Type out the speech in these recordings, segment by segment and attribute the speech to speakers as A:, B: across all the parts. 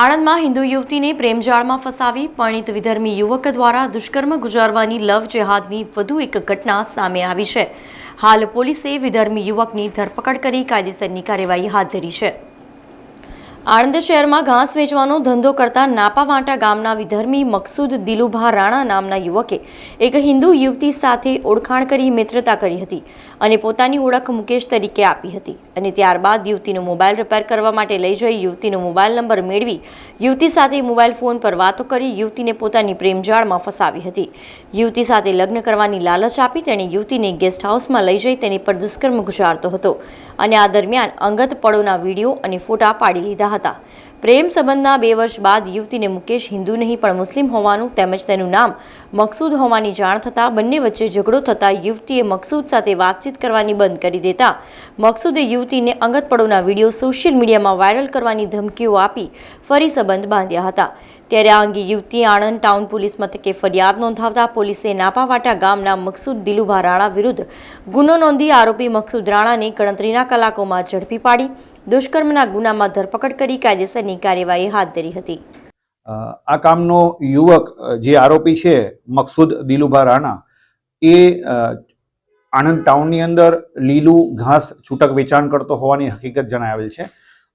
A: આણંદમાં હિન્દુ યુવતીને પ્રેમજાળમાં ફસાવી પરિણીત વિધર્મી યુવક દ્વારા દુષ્કર્મ ગુજારવાની લવ જેહાદની વધુ એક ઘટના સામે આવી છે. હાલ પોલીસે વિધર્મી યુવકની ધરપકડ કરી કાયદેસરની કાર્યવાહી હાથ ધરી છે. આણંદ શહેરમાં ઘાસ વેચવાનો ધંધો કરતા નાપાવાંટા ગામના વિધર્મી મકસૂદ દિલુભા રાણા નામના યુવકે એક હિન્દુ યુવતી સાથે ઓળખાણ કરી મિત્રતા કરી હતી અને પોતાની ઓળખ મુકેશ તરીકે આપી હતી અને ત્યારબાદ યુવતીનો મોબાઈલ રિપેર કરવા માટે લઈ જઈ યુવતીનો મોબાઈલ નંબર મેળવી યુવતી સાથે મોબાઈલ ફોન પર વાતો કરી યુવતીને પોતાની પ્રેમજાળમાં ફસાવી હતી. યુવતી સાથે લગ્ન કરવાની લાલચ આપી તેણે યુવતીને ગેસ્ટ હાઉસમાં લઈ જઈ તેની પર દુષ્કર્મ ગુજારતો હતો અને આ દરમિયાન અંગત પળોના વીડિયો અને ફોટા પાડી લીધા હતા. પ્રેમ સંબંધના બે વર્ષ બાદ યુવતીને મુકેશ હિન્દુ નહીં, પણ મુસ્લિમ હોવાનું તેમજ તેનું નામ મકસૂદ હોવાની જાણ થતાં બંને વચ્ચે ઝઘડો થતાં યુવતીએ મકસૂદ સાથે વાતચીત કરવાની બંધ કરી દેતા. મકસૂદે યુવતીને અંગતપડોના વીડિયો સોશિયલ મીડિયામાં વાયરલ કરવાની ધમકીઓ આપી ફરી સંબંધ બાંધ્યા હતા. ત્યારે આ અંગે યુવતી આણંદ ટાઉન પોલીસ મથકે ફરિયાદ નોંધાવતા પોલીસે નાપાવાટા ગામના મકસૂદ દિલુભા રાણા વિરુદ્ધ ગુનો નોંધી આરોપી મકસૂદ રાણાને ગણતરીના કલાકોમાં ઝડપી પાડી દુષ્કર્મના ગુનામાં ધરપકડ કરી કાયદેસરની કાર્યવાહી હાથ ધરી હતી.
B: આ કામનો યુવક જે આરોપી છે, મકસૂદ દિલુભા રાણા, એ આણંદ ટાઉનની અંદર લીલું ઘાસ છૂટક વેચાણ કરતો હોવાની હકીકત જણાવેલ છે.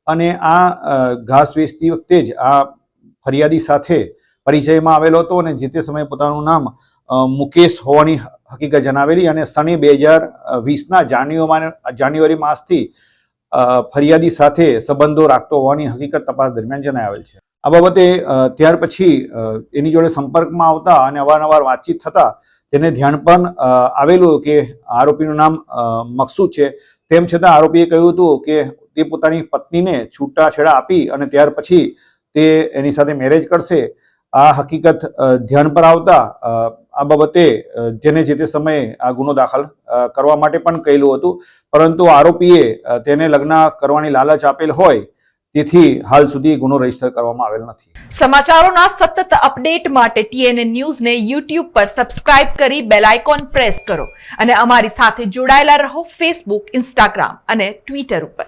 B: અને આ ઘાસ વેચતી વખતે જ આ ફરિયાદી સાથે પરિચયમાં આવેલો હતો અને જે તે સમયે પોતાનું નામ મુકેશ હોવાની હકીકત જણાવેલી અને સને બે હજાર વીસના જાન્યુઆરી જાન્યુઆરી માસથી ફરિયાદી સાથે સંબંધો રાખતો હોવાની હકીકત તપાસ દરમિયાન જણાવેલ છે. આ બાબતે ત્યાર પછી એની જોડે સંપર્કમાં આવતા અને અવારનવાર વાતચીત થતા તેને ધ્યાન પણ આવેલું કે આરોપીનું નામ મકસૂદ છે. તેમ છતાં આરોપીએ કહ્યું હતું કે તે પોતાની પત્નીને છૂટાછેડા આપી અને ત્યાર પછી તે એની સાથે મેરેજ કરશે. આ હકીકત ધ્યાન પર આવતા આ બાબતે જેને જે તે સમયે આ ગુનો દાખલ કરવા માટે પણ કહેલું હતું. પરંતુ આરોપીએ તેને લગ્ન કરવાની લાલચ આપેલ હોય, તેથી હાલ સુધી ગુનો રજિસ્ટર કરવામાં આવેલ નથી.
C: સમાચારોના સતત અપડેટ માટે ટીએનએ ન્યૂઝને યુટ્યુબ પર સબસ્ક્રાઇબ કરી બેલ આઇકોન પ્રેસ કરો. અને અમારી સાથે જોડાયેલા રહો ફેસબુક ઇન્સ્ટાગ્રામ અને ટ્વિટર ઉપર.